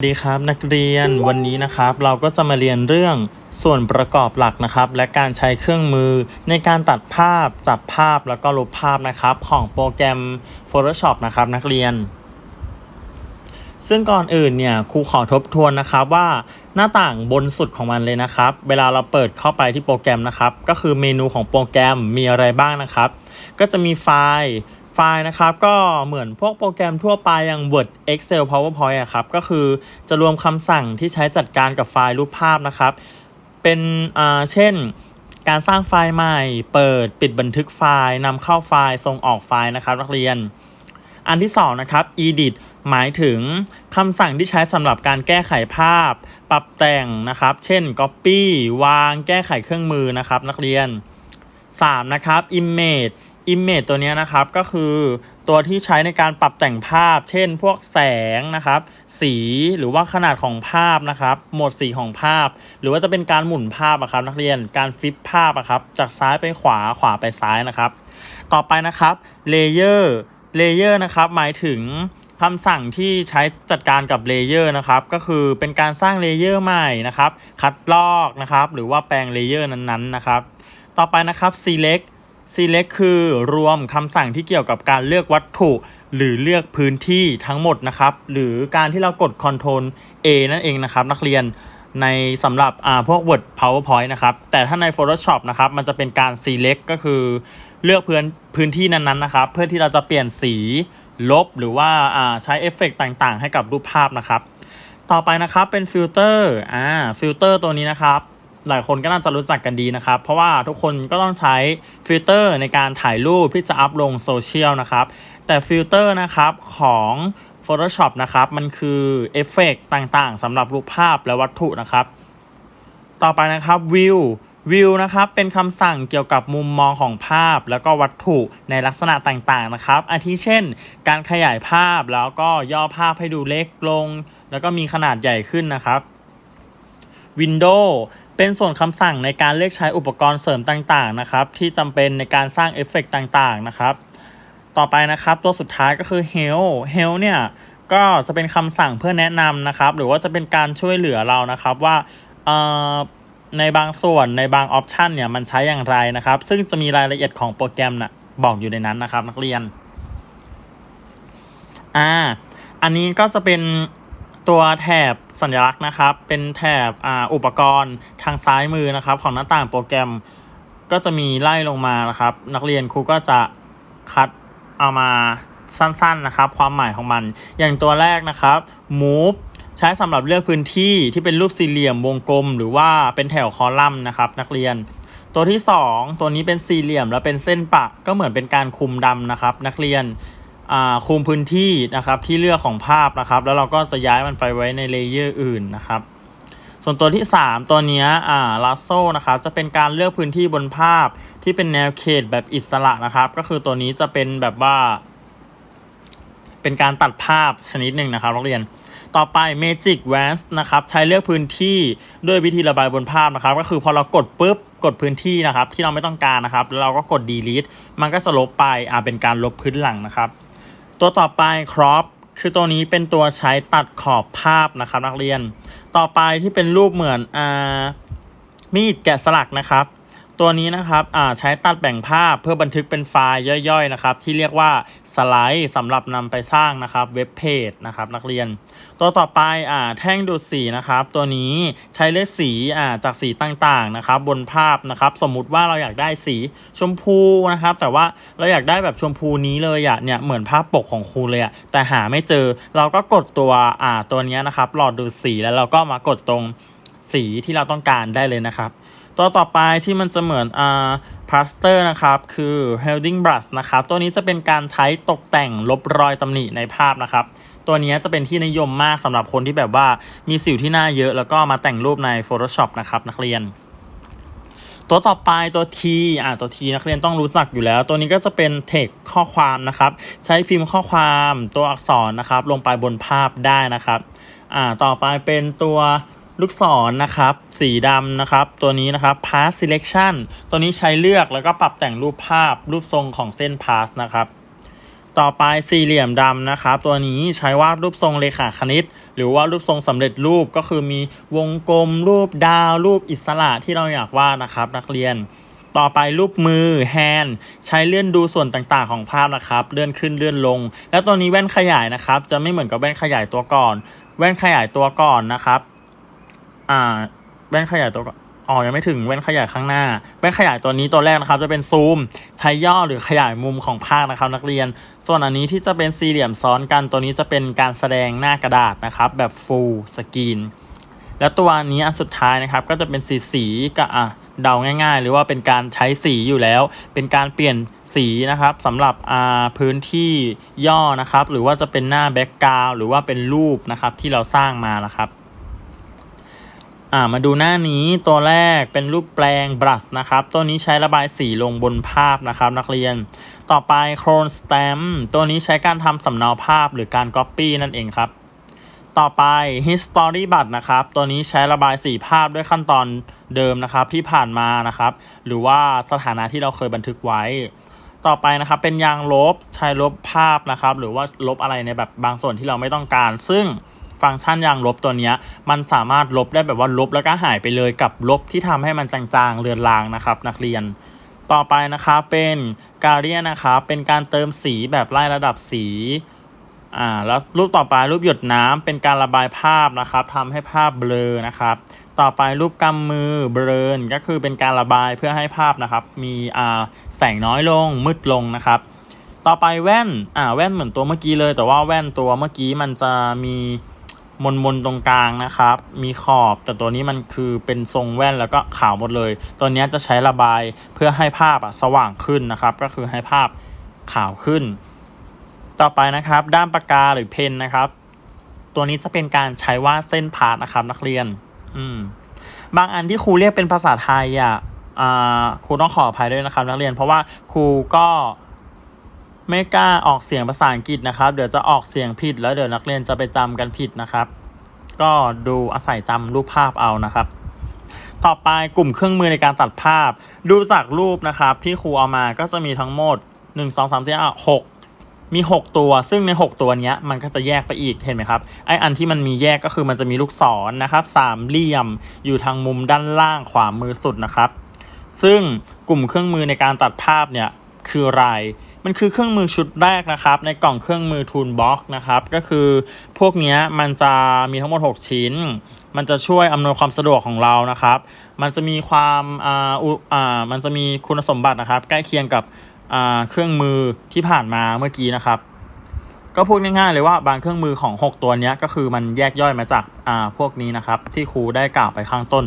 สวัสดีครับนักเรียนวันนี้นะครับ เราก็จะมาเรียนเรื่องส่วนประกอบหลักนะครับ และการใช้เครื่องมือในการตัดภาพ จับภาพแล้วก็ลบภาพนะครับ ของโปรแกรม Photoshop นะครับนักเรียน ซึ่งก่อนอื่นเนี่ยครูขอทบทวนนะครับว่าหน้าต่างบนสุดของมันเลยนะครับ เวลาเราเปิดเข้าไปที่โปรแกรมนะครับ ก็คือเมนูของโปรแกรมมีอะไรบ้างนะครับ ก็จะมีไฟล์ ไฟล์นะครับก็เหมือนพวกโปรแกรมทั่วไปอย่าง Word Excel PowerPoint อะครับก็คือจะรวมคำสั่งที่ใช้จัดการกับไฟล์รูปภาพนะครับ เป็นอ่าเช่น การสร้างไฟล์ใหม่ เปิดปิดบันทึกไฟล์นำเข้าไฟล์ส่งออกไฟล์นะครับนักเรียน อันที่สองนะครับ edit หมายถึงคำสั่งที่ใช้สำหรับการแก้ไขภาพ ปรับแต่งนะครับ เช่น copy วาง แก้ไขเครื่องมือนะครับ นักเรียน 3 นะครับ image image ตัวนี้นะครับก็คือตัวที่ใช้ในการปรับแต่งภาพ เช่นพวกแสงนะครับ สีหรือว่าขนาดของภาพนะครับโหมดสีของภาพ หรือว่าจะเป็นการหมุนภาพอะครับ นักเรียนการฟลิปภาพอะครับ จากซ้ายไปขวาขวาไปซ้ายนะครับ ต่อไปนะครับ layer layer นะครับหมายถึงคำสั่งที่ใช้จัดการกับเลเยอร์นะครับ ก็คือเป็นการสร้างเลเยอร์ใหม่นะครับ คัดลอกนะครับ หรือว่าแปลงเลเยอร์นั้นๆนะครับ ต่อไปนะครับ select select คือรวมคำสั่งที่เกี่ยวกับการเลือกวัตถุ หรือเลือกพื้นที่ทั้งหมดนะครับ หรือการที่เรากด Ctrl A นั่นเองนะครับ นักเรียนในสำหรับอ่าพวก Word PowerPoint นะครับ แต่ถ้าใน Photoshop นะครับ มันจะเป็นการ select ก็คือเลือกพื้นพื้นที่นั้นๆนะครับ เพื่อที่เราจะเปลี่ยนสีลบหรือว่าอ่าใช้เอฟเฟกต์ต่างๆ ให้กับรูปภาพนะครับ ต่อไปนะครับเป็นฟิลเตอร์อ่าฟิลเตอร์ตัวนี้นะครับ หลายคนก็น่าจะรู้จักกันดีนะครับ เพราะว่าทุกคนก็ต้องใช้ฟิลเตอร์ในการถ่ายรูปที่จะอัพลงโซเชียลนะครับ แต่ฟิลเตอร์นะครับของ Photoshop นะครับ มันคือเอฟเฟกต์ต่างๆสำหรับรูปภาพและวัตถุนะครับ ต่อไปนะครับ View View นะครับเป็นคำสั่งเกี่ยวกับมุมมองของภาพ แล้วก็วัตถุในลักษณะต่างๆนะครับอาทิเช่น การขยายภาพแล้วก็ย่อภาพให้ดูเล็กลง แล้วก็มีขนาดใหญ่ขึ้นนะครับ Windows เป็นส่วนคำสั่งในการเลือกใช้อุปกรณ์เสริมต่างๆนะครับที่จำเป็นในการสร้างเอฟเฟกต์ต่างๆนะครับ ต่อไปนะครับตัวสุดท้ายก็คือ help help เนี่ยก็จะเป็นคำสั่งเพื่อแนะนำนะครับ หรือว่าจะเป็นการช่วยเหลือเรานะครับว่าในบางส่วนในบางออปชันเนี่ยมันใช้อย่างไรนะครับ ซึ่งจะมีรายละเอียดของโปรแกรมนะ่ะบอกอยู่ในนั้นนะครับนักเรียนอ่าอันนี้ก็จะเป็น ตัวแถบสัญลักษณ์นะครับ เป็นแถบออุปกรณ์ทางซ้ายมือนะครับ ของหน้าต่างโปรแกรมก็จะมีไล่ลงมานะครับ นักเรียนครูก็จะคัดเอามาสั้นๆนะครับ ความหมายของมัน อย่างตัวแรกนะครับ move ใช้สำหรับเลือกพื้นที่ที่เป็นรูปสี่เหลี่ยมวงกลม หรือว่าเป็นแถวคอลัมน์นะครับ นักเรียน ตัวที่ 2 ตัวนี้เป็นสี่เหลี่ยม แล้วเป็นเส้นปะก็เหมือนเป็นการคุมดำนะครับ นักเรียน คุมพื้นที่นะครับที่เลือกของภาพนะครับ แล้วเราก็จะย้ายมันไปไว้ในเลเยอร์อื่นนะครับ ส่วนตัวที่ 3 ตัวนี้อ่าลาโซนะครับจะเป็นการเลือกพื้นที่บนภาพที่เป็นแนวเขตแบบอิสระนะครับ ก็คือตัวนี้จะเป็นแบบว่า เป็นการตัดภาพชนิดหนึ่งนะครับนักเรียน ต่อไป Magic w a n c e นะครับใช้เลือกพื้นที่ด้วยวิธีระบายบนภาพนะครับ ก็คือพอเรากดปุ๊บกดพื้นที่นะครับ ที่เราไม่ต้องการนะครับ แล้วเราก็กด delete มันก็จะลบไปอ่าเป็นการลบพื้นหลังนะครับ ตัวต่อไป crop คือตัวนี้เป็นตัวใช้ตัดขอบภาพนะครับนักเรียน ต่อไปที่เป็นรูปเหมือนอ่ามีดแกะสลักนะครับ ตัวนี้นะครับอ่าใช้ตัดแบ่งภาพเพื่อบันทึกเป็นไฟล์ย่อยๆนะครับที่เรียกว่าสไลด์สำหรับนำไปสร้างนะครับเว็บเพจนะครับนักเรียน ตัวต่อไปอ่าแท่งดูดสีนะครับตัวนี้ใช้เลือกสีอ่าจากสีต่างๆนะครับบนภาพนะครับสมมุติว่าเราอยากได้สีชมพูนะครับแต่ว่าเราอยากได้แบบชมพูนี้เลยอะเนี่ยเหมือนภาพปกของครูเลยอะแต่หาไม่เจอเราก็กดตัวอ่าตัวนี้นะครับหลอดดูดสีแล้วเราก็มากดตรงสีที่เราต้องการได้เลยนะครับ ตัวต่อไปที่มันจะเหมือนอ่าพลาสเตอร์นะครับคือ Helding Brush นะครับตัวนี้จะเป็นการใช้ตกแต่งลบรอยตำหนิในภาพนะครับตัวนี้จะเป็นที่นิยมมากสำหรับคนที่แบบว่ามีสิวที่หน้าเยอะ แล้วก็มาแต่งรูปใน Photoshop นะครับนักเรียน ตัวต่อไปตัว T อ่าตัว T นักเรียนต้องรู้จักอยู่แล้ว ตัวนี้ก็จะเป็น text ข้อความนะครับ ใช้พิมพ์ข้อความตัวอักษรนะครับ ลงไปบนภาพได้นะครับอ่าต่อไปเป็นตัว ลูกศรนะครับ สีดำนะครับ ตัวนี้นะครับ pass selection ตัวนี้ใช้เลือกแล้วก็ปรับแต่งรูปภาพรูปทรงของเส้น pass นะครับ ต่อไปสี่เหลี่ยมดำนะครับ ตัวนี้ใช้วาดรูปทรงเลขาคณิต หรือว่ารูปทรงสำเร็จรูปก็คือมีวงกลม รูปดาว รูปอิสระที่เราอยากวาดนะครับ นักเรียน ต่อไปรูปมือ hand ใช้เลื่อนดูส่วนต่างๆ ของภาพนะครับ เลื่อนขึ้นเลื่อนลง แล้วตัวนี้แว่นขยายนะครับ จะไม่เหมือนกับแว่นขยายตัวก่อน แว่นขยายตัวก่อนนะครับ อ่าแว่นขยายตัวอ๋อยังไม่ถึงแว่นขยายข้างหน้าแว่นขยายตัวนี้ตัวแรกนะครับ จะเป็นซูมใช้ย่อหรือขยายมุมของภาพนะครับ นักเรียน ส่วนอันนี้ที่จะเป็นสี่เหลี่ยมซ้อนกันตัวนี้จะเป็นการแสดงหน้ากระดาษนะครับ แบบ full screen แล้วตัวนี้อันสุดท้ายนะครับ ก็จะเป็นสีสีก็อะเดาง่าย ๆ หรือว่าเป็นการใช้สีอยู่แล้ว เป็นการเปลี่ยนสีนะครับสำหรับอ่าพื้นที่ย่อนะครับ หรือว่าจะเป็นหน้าแบ็กกราวหรือว่าเป็นรูปนะครับที่เราสร้างมานะครับ อ่ามาดูหน้านี้ตัวแรกเป็นรูปแปลง brush นะครับ ตัวนี้ใช้ระบายสีลงบนภาพนะครับนักเรียน ต่อไป clone stamp ตัวนี้ใช้การทำสำเนาภาพหรือการ copy นั่นเองครับ ต่อไป history บัตรนะครับ ตัวนี้ใช้ระบายสีภาพด้วยขั้นตอนเดิมนะครับที่ผ่านมานะครับ หรือว่าสถานะที่เราเคยบันทึกไว้ ต่อไปนะครับเป็นยางลบใช้ลบภาพนะครับ หรือว่าลบอะไรในแบบบางส่วนที่เราไม่ต้องการ ซึ่ง ฟังก์ชันยางลบตัวนี้มันสามารถลบได้แบบว่าลบแล้วก็หายไปเลยกับลบที่ทำให้มันจางๆเลือนลางนะครับ นักเรียน ต่อไปนะครับเป็นการเรียนนะครับเป็นการเติมสีแบบไล่ระดับสีอ่าแล้วรูปต่อไปรูปหยดน้ำเป็นการระบายภาพนะครับทำให้ภาพเบลอนะครับ ต่อไปรูปกำมือเบลอก็คือเป็นการระบายเพื่อให้ภาพนะครับ มีอ่าแสงน้อยลงมืดลงนะครับ ต่อไปแว่นอ่าแว่นเหมือนตัวเมื่อกี้เลย แต่ว่าแว่นตัวเมื่อกี้มันจะมี มนมนตรงกลางนะครับ มีขอบแต่ตัวนี้มันคือเป็นทรงแว่นแล้วก็ขาวหมดเลย ตัวนี้จะใช้ระบายเพื่อให้ภาพอะสว่างขึ้นนะครับ ก็คือให้ภาพขาวขึ้น ต่อไปนะครับ ด้ามปากกาหรือเพนนะครับ ตัวนี้จะเป็นการใช้วาดเส้นพาดนะครับนักเรียน อืมบางอันที่ครูเรียกเป็นภาษาไทยอะอ่าครูต้องขออภัยด้วยนะครับนักเรียน เพราะว่าครูก็ ไม่กล้าออกเสียงภาษาอังกฤษนะครับ เดี๋ยวจะออกเสียงผิดแล้วเดี๋ยวนักเรียนจะไปจำกันผิดนะครับ ก็ดูอาศัยจำรูปภาพเอานะครับ ต่อไปกลุ่มเครื่องมือในการตัดภาพ ดูจากรูปนะครับ ที่ครูเอามาก็จะมีทั้งหมด 1 2 3 4 5 6มี 6 ตัว ซึ่งใน 6 ตัวนี้มันก็จะแยกไปอีก เห็นไหมครับ ไออันที่มันมีแยกก็คือมันจะมีลูกศรนนะครับ สามเหลี่ยม อยู่ทางมุมด้านล่างขวามือสุดนะครับ ซึ่งกลุ่มเครื่องมือในการตัดภาพเนี่ยคืออะไร มันคือเครื่องมือชุดแรกนะครับ ในกล่องเครื่องมือ Toolbox นะครับ ก็คือพวกนี้มันจะมีทั้งหมด 6 ชิ้น มันจะช่วยอำนวยความสะดวกของเรานะครับ มันจะมีความอ่าอ่ามันจะมีคุณสมบัตินะครับ ใกล้เคียงกับอ่าเครื่องมือที่ผ่านมาเมื่อกี้นะครับ ก็พูดง่ายๆเลยว่าบางเครื่องมือของ 6 ตัวนี้ก็คือมันแยกย่อยมาจากอ่าพวกนี้นะครับ ที่ครูได้กล่าวไปข้างต้น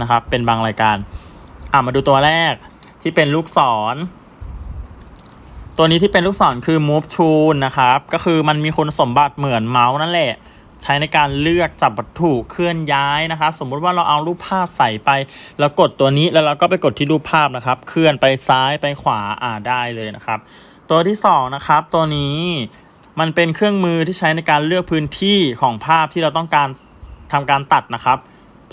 นะครับ เป็นบางรายการอ่ามาดูตัวแรกที่เป็นลูกศร ตัวนี้ที่เป็นลูกศรคือ move tool นะครับ ก็คือมันมีคุณสมบัติเหมือนเมาส์นั่นแหละ ใช้ในการเลือกจับวัตถุเคลื่อนย้ายนะครับ สมมุติว่าเราเอารูปภาพใส่ไป แล้วกดตัวนี้แล้วเราก็ไปกดที่รูปภาพนะครับ เคลื่อนไปซ้ายไปขวาอ่าได้เลยนะครับ ตัวที่สองนะครับ ตัวนี้มันเป็นเครื่องมือที่ใช้ในการเลือกพื้นที่ของภาพที่เราต้องการทำการตัดนะครับ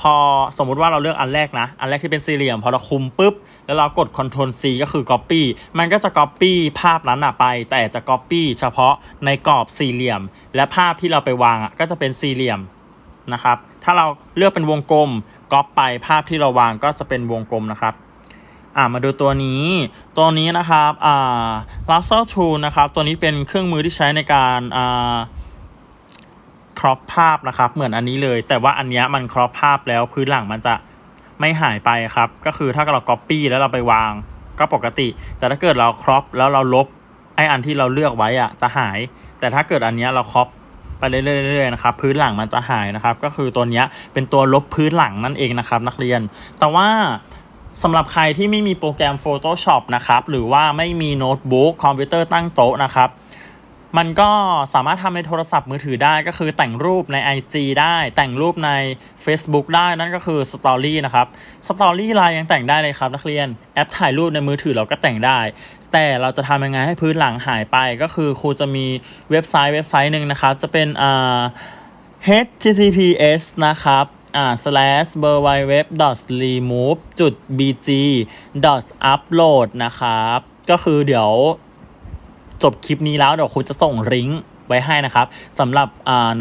พอสมมุติว่าเราเลือกอันแรกนะ อันแรกที่เป็นสี่เหลี่ยม พอเราคุมปุ๊บ แล้วเรากด Ctrl C ก็คือ Copy มันก็จะ Copy ภาพนั้นอะไป แต่จะ Copy เฉพาะในกรอบสี่เหลี่ยม และภาพที่เราไปวางอะก็จะเป็นสี่เหลี่ยมนะครับ ถ้าเราเลือกเป็นวงกลมก๊อปไปภาพที่เราวางก็จะเป็นวงกลมนะครับอ่ามาดูตัวนี้ ตัวนี้นะครับอ่า laser tool นะครับ ตัวนี้เป็นเครื่องมือที่ใช้ในการอ่าครอปภาพนะครับ เหมือนอันนี้เลย แต่ว่าอันเนี้ยมันครอปภาพแล้วพื้นหลังมันจะ ไม่หายไปครับ ก็คือถ้าเรา copy แล้วเราไปวางก็ปกติ แต่ถ้าเกิดเราครอปแล้วเราลบไออันที่เราเลือกไว้อะจะหาย แต่ถ้าเกิดอันเนี้ยเราครอปไปเรื่อยๆนะครับพื้นหลังมันจะหายนะครับ ก็คือตัวเนี้ยเป็นตัวลบพื้นหลังนั่นเองนะครับ นักเรียน แต่ว่าสำหรับใครที่ไม่มีโปรแกรม Photoshop นะครับ หรือว่าไม่มีโน้ตบุ๊กคอมพิวเตอร์ตั้งโต๊ะนะครับ มันก็สามารถทำในโทรศัพท์มือถือได้ก็คือแต่งรูปใน IG ได้แต่งรูปใน Facebook ได้นั่นก็คือ Story นะครับ Story ไลน์ยังแต่งได้เลยครับนักเรียนแอปถ่ายรูปในมือถือเราก็แต่งได้ แต่เราจะทำยังไงให้พื้นหลังหายไปก็คือครูจะมีเว็บไซต์เว็บไซต์หนึ่งนะครับ จะเป็นอ่า https นะครับอ่า slash www remove bg upload นะครับ ก็คือเดี๋ยว จบคลิปนี้แล้วเดี๋ยวครูจะส่งลิงก์ไว้ให้นะครับสำหรับ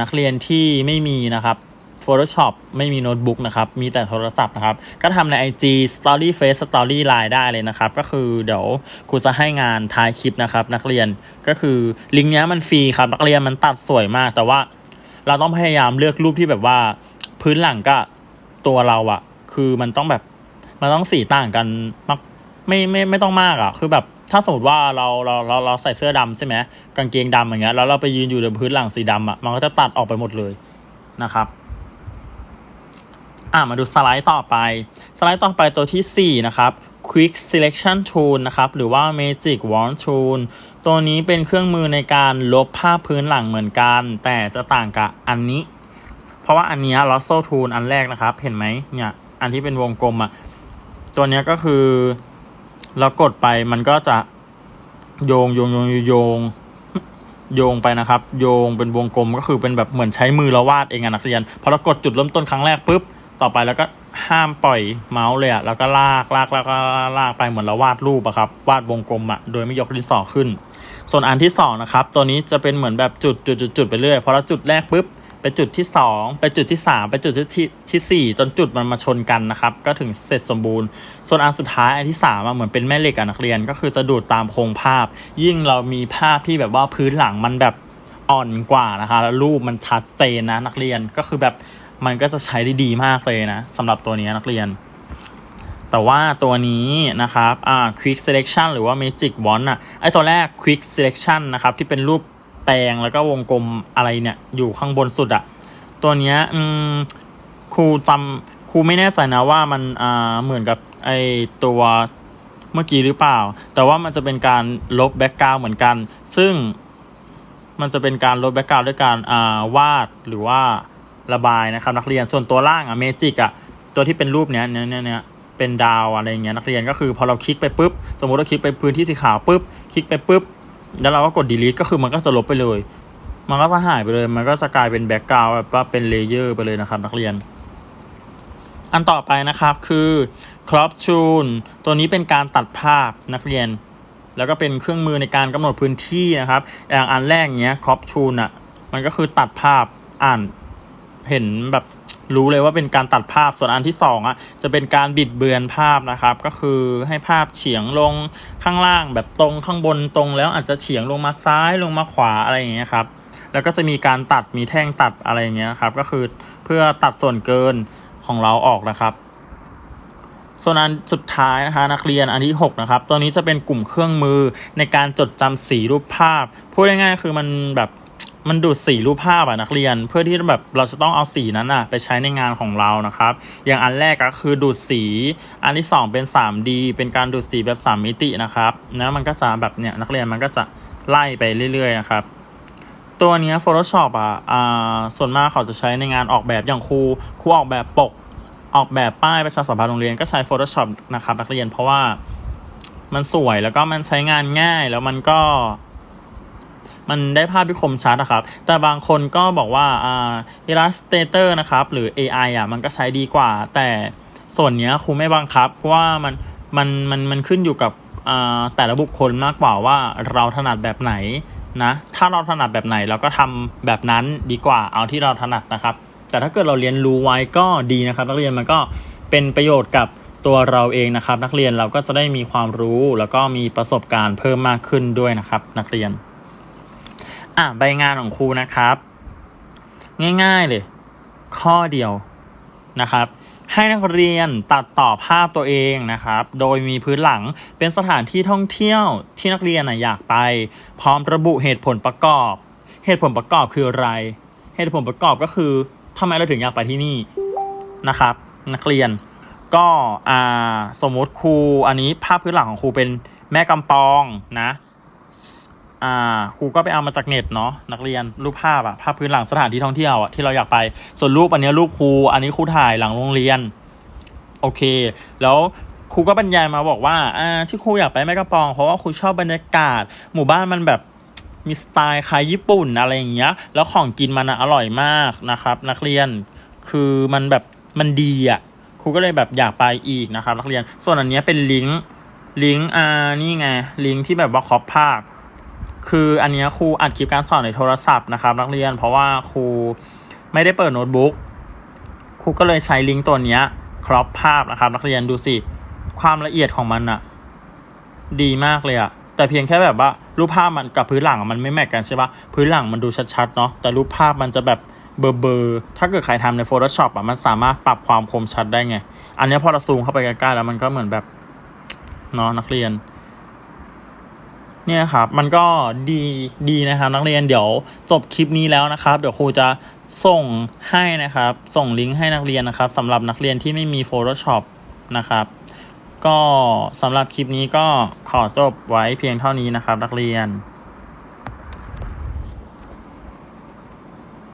นักเรียนที่ไม่มีนะครับ Photoshop ไม่มีโน้ตบุ๊กนะครับ มีแต่โทรศัพท์นะครับ ก็ทำใน IG Story Face Story Line ได้เลยนะครับ ก็คือเดี๋ยวครูจะให้งานท้ายคลิปนะครับ นักเรียนก็คือลิงก์เนี้ยมันฟรีครับ นักเรียนมันตัดสวยมาก แต่ว่าเราต้องพยายามเลือกรูปที่แบบว่า พื้นหลังก็ตัวเราอะคือมันต้องแบบ มันต้องสีต่างกันมากไม่ไม่ไม่ต้องมากอะคือแบบ ถ้าสมมติว่าเราเราเราเราใส่เสื้อดำใช่ไหมกางเกงดำอย่างเงี้ยแล้วเราไปยืนอยู่บนพื้นหลังสีดำอะมันก็จะตัดออกไปหมดเลยนะครับอะมาดูสไลด์ต่อไป สไลด์ต่อไปตัวที่ 4 นะครับ Quick Selection Tool นะครับ หรือว่า Magic Wand Tool ตัวนี้เป็นเครื่องมือในการลบภาพพื้นหลังเหมือนกัน แต่จะต่างกับอันนี้ เพราะว่าอันนี้ย Lasso Tool อันแรกนะครับ เห็นไหมเนี่ย อันที่เป็นวงกลมอะ่ะ ตัวเนี้ยก็คือ เรากดไปมันก็จะโยงโยงโยงโยงโยงไปนะครับ โยงเป็นวงกลมก็คือเป็นแบบเหมือนใช้มือเราวาดเองอะนักเรียนพอเรากดจุดเริ่มต้นครั้งแรกปุ๊บต่อไปแล้วก็ห้ามปล่อยเมาส์เลยอะแล้วก็ลากลากลากลากไปเหมือนเราวาดรูปอะครับวาดวงกลมอะโดยไม่ยกดินสอขึ้น ส่วนอันที่สองนะครับตัวนี้จะเป็นเหมือนแบบจุดจุดจุดจุดไปเรื่อยพอเราจุดแรกปุ๊บ ไปจุดที่สองไปจุดที่สามไปจุดที่ที่ที่สี่จนจุดมันมาชนกันนะครับ ก็ถึงเสร็จสมบูรณ์ ส่วนอันสุดท้ายอันที่สามอะเหมือนเป็นแม่เหล็กอะนักเรียน ก็คือจะดูดตามโครงภาพ ยิ่งเรามีภาพที่แบบว่าพื้นหลังมันแบบอ่อนกว่านะคะ แล้วรูปมันชัดเจนนะนักเรียนก็คือแบบมันก็จะใช้ได้ดีมากเลยนะสำหรับตัวนี้นักเรียน แต่ว่าตัวนี้นะครับอ่า quick selection หรือว่า magic wand อะไอตัวแรก quick selection นะครับที่เป็นรูป แปลงแล้วก็วงกลมอะไรเนี่ยอยู่ข้างบนสุดอะตัวเนี้ยอืมครูจำครูไม่แน่ใจนะว่ามันอ่าเหมือนกับไอตัวเมื่อกี้หรือเปล่า แต่ว่ามันจะเป็นการลบแบ็กกราวเหมือนกัน ซึ่งมันจะเป็นการลบแบ็กกราวด้วยการอ่าวาดหรือว่าระบายนะครับ นักเรียนส่วนตัวล่างอะเมจิกอะตัวที่เป็นรูปเนี้ยเนี้ยเนี้ยเป็นดาวอะไรเงี้ยนักเรียนก็คือพอเราคลิกไปปุ๊บ สมมติเราคลิกไปพื้นที่สีขาวปุ๊บ คลิกไปปุ๊บ แล้วเราก็กด delete ก็คือมันก็จะลบไปเลย มันก็จะหายไปเลย มันก็จะกลายเป็นแบ็กกราวด์แบบว่าเป็นเลเยอร์ไปเลยนะครับ นักเรียน อันต่อไปนะครับคือ crop tool ตัวนี้เป็นการตัดภาพนักเรียน แล้วก็เป็นเครื่องมือในการกำหนดพื้นที่นะครับอย่างอันแรกเนี้ย crop tool อะ มันก็คือตัดภาพอ่านเห็นแบบ รู้เลยว่าเป็นการตัดภาพส่วนอันที่สองอะจะเป็นการบิดเบือนภาพนะครับ ก็คือให้ภาพเฉียงลงข้างล่างแบบตรงข้างบนตรง แล้วอาจจะเฉียงลงมาซ้ายลงมาขวาอะไรอย่างเงี้ยครับแล้วก็จะมีการตัดมีแท่งตัดอะไรอย่างเงี้ยครับ ก็คือเพื่อตัดส่วนเกินของเราออกนะครับส่วนอันสุดท้ายนะคะนักเรียนอันที่6นะครับตัวนี้จะเป็นกลุ่มเครื่องมือในการจดจำสีรูปภาพ พูดง่ายๆคือมันแบบ มันดูดสีรูปภาพอะนักเรียน เพื่อที่แบบเราจะต้องเอาสีนั้นอะไปใช้ในงานของเรานะครับ อย่างอันแรกก็คือดูดสี อันที่ 2 เป็น 3D เป็นการดูดสีแบบ 3 มิตินะครับแล้วมันก็จะแบบเนี่ยนักเรียนมันก็จะไล่ไปเรื่อยๆนะครับตัวนี้ Photoshop อะอ่าส่วนมากเขาจะใช้ในงานออกแบบอย่างครูครูออกแบบปกออกแบบป้ายประชาสัมพันธ์โรงเรียนก็ใช้ Photoshop นะครับนักเรียนเพราะว่ามันสวยแล้วก็มันใช้งานง่ายแล้วมันก็ มันได้ภาพที่คมชัดนะครับ แต่บางคนก็บอกว่าอ่า Illustrator นะครับ หรือ AI อะมันก็ใช้ดีกว่า แต่ส่วนเนี้ยครูไม่บังคับ เพราะว่ามันมันมันมันขึ้นอยู่กับอ่าแต่ละบุคคลมากกว่าว่าเราถนัดแบบไหนนะ ถ้าเราถนัดแบบไหนเราก็ทำแบบนั้นดีกว่าเอาที่เราถนัดนะครับ แต่ถ้าเกิดเราเรียนรู้ไว้ก็ดีนะครับ นักเรียนมันก็เป็นประโยชน์กับตัวเราเองนะครับ นักเรียนเราก็จะได้มีความรู้แล้วก็มีประสบการณ์เพิ่มมากขึ้นด้วยนะครับ นักเรียน อะใบงานของครูนะครับ ง่ายๆเลย ข้อเดียวนะครับให้นักเรียนตัดต่อภาพตัวเองนะครับ โดยมีพื้นหลังเป็นสถานที่ท่องเที่ยวที่นักเรียนอยากไป พร้อมระบุเหตุผลประกอบ เหตุผลประกอบคืออะไร เหตุผลประกอบก็คือทำไมเราถึงอยากไปที่นี่นะครับ นักเรียนก็อ่าสมมติครูอันนี้ภาพพื้นหลังของครูเป็นแม่กำปองนะ อ่าครูก็ไปเอามาจากเน็ตเนาะนักเรียนรูปภาพอะภาพพื้นหลังสถานที่ท่องเที่ยวอะที่เราอยากไป ส่วนรูปอันนี้รูปครูอันนี้ครูถ่ายหลังโรงเรียน โอเค แล้วครูก็บรรยายมาบอกว่าอ่าที่ครูอยากไปแม่กำปอง เพราะว่าครูชอบบรรยากาศ หมู่บ้านมันแบบมีสไตล์คล้ายญี่ปุ่นอะไรอย่างเงี้ย แล้วของกินมันอร่อยมากนะครับ นักเรียนคือมันแบบมันดีอะครูก็เลยแบบอยากไปอีกนะครับ นักเรียน ส่วนอันนี้เป็นลิงก์ลิงก์อ่านี่ไงลิงก์ที่แบบว่าคอปภาพ คืออันนี้ครูอัดคลิปการสอนในโทรศัพท์นะครับ นักเรียนเพราะว่าครูไม่ได้เปิดโน้ตบุ๊กครูก็เลยใช้ลิงก์ตัวนี้ครอปภาพนะครับ นักเรียนดูสิความละเอียดของมันอะดีมากเลยอะแต่เพียงแค่แบบว่ารูปภาพมันกับพื้นหลังมันไม่แมทกันใช่ปะพื้นหลังมันดูชัดๆเนาะแต่รูปภาพมันจะแบบเบลอๆถ้าเกิดใครทำใน Photoshop อะมันสามารถปรับความคมชัดได้ไง อันนี้พอเราซูมเข้าไปใกล้ๆแล้วมันก็เหมือนแบบเนาะนักเรียน เนี่ยครับมันก็ดีดีนะครับนักเรียนเดี๋ยวจบคลิปนี้แล้วนะครับ เดี๋ยวครูจะส่งให้นะครับ ส่งลิงก์ให้นักเรียนนะครับสำหรับนักเรียนที่ไม่มี Photoshop นะครับ ก็สำหรับคลิปนี้ก็ขอจบไว้เพียงเท่านี้นะครับ นักเรียน